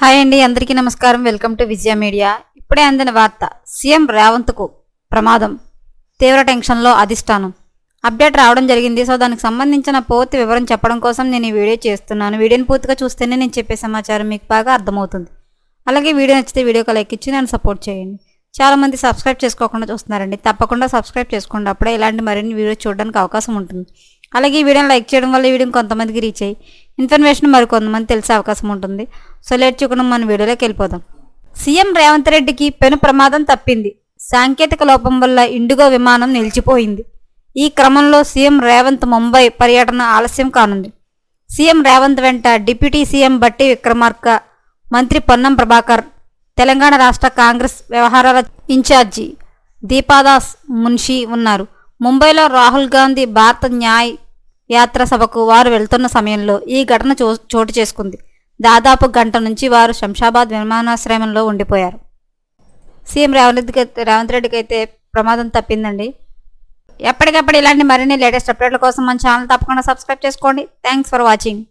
Hi అండి అందరికీ నమస్కారం. Welcome to Vijaya media. ఇప్పుడే అందిన వార్త సీఎం రేవంత్కు ప్రమాదం తీవ్ర టెన్షన్లో అధిష్టానం. అప్డేట్ రావడం జరిగింది. సో దానికి సంబంధించిన పూర్తి వివరం చెప్పడం కోసం నేను ఈ వీడియో చేస్తున్నాను. వీడియోని పూర్తిగా చూస్తేనే నేను చెప్పే సమాచారం మీకు బాగా అర్థమవుతుంది. అలాగే వీడియో నచ్చితే వీడియోకి లైక్ ఇచ్చి నన్ను సపోర్ట్ చేయండి. చాలామంది సబ్స్క్రైబ్ చేసుకోకుండా చూస్తున్నారండి. తప్పకుండా సబ్స్క్రైబ్ చేసుకోండి. అప్పుడే ఇలాంటి మరిన్ని వీడియోస్ చూడడానికి అవకాశం ఉంటుంది. అలాగే ఈ వీడియోని లైక్ చేయడం వల్ల ఈ వీడియో కొంతమందికి రీచ్ అయ్యి ఇన్ఫర్మేషన్ మరి కొంతమంది తెలిసే అవకాశం ఉంటుంది. సో లేట్ చేయకుండా మన వీడియోలోకి వెళ్ళిపోదాం. సీఎం రేవంత్ రెడ్డికి పెను ప్రమాదం తప్పింది. సాంకేతిక లోపం వల్ల ఇండిగో విమానం నిలిచిపోయింది. ఈ క్రమంలో సీఎం రేవంత్ ముంబై పర్యటన ఆలస్యం కానుంది. సీఎం రేవంత్ వెంట డిప్యూటీ సీఎం బట్టి విక్రమార్క మంత్రి పొన్నం ప్రభాకర్ తెలంగాణ రాష్ట్ర కాంగ్రెస్ వ్యవహారాల ఇన్ఛార్జి దీపాదాస్ మున్షి ఉన్నారు. ముంబైలో రాహుల్ గాంధీ భారత న్యాయ్ యాత్ర సభకు వారు వెళ్తున్న సమయంలో ఈ ఘటన చో చోటు చేసుకుంది. దాదాపు గంట నుంచి వారు శంషాబాద్ విమానాశ్రయంలో ఉండిపోయారు. సీఎం రేవంత్ రెడ్డికి రేవంత్ రెడ్డికి అయితే ప్రమాదం తప్పిందండి. ఎప్పటికప్పుడు ఇలాంటి మరిన్ని లేటెస్ట్ అప్డేట్ల కోసం మన ఛానల్ తప్పకుండా సబ్స్క్రైబ్ చేసుకోండి. Thanks for watching.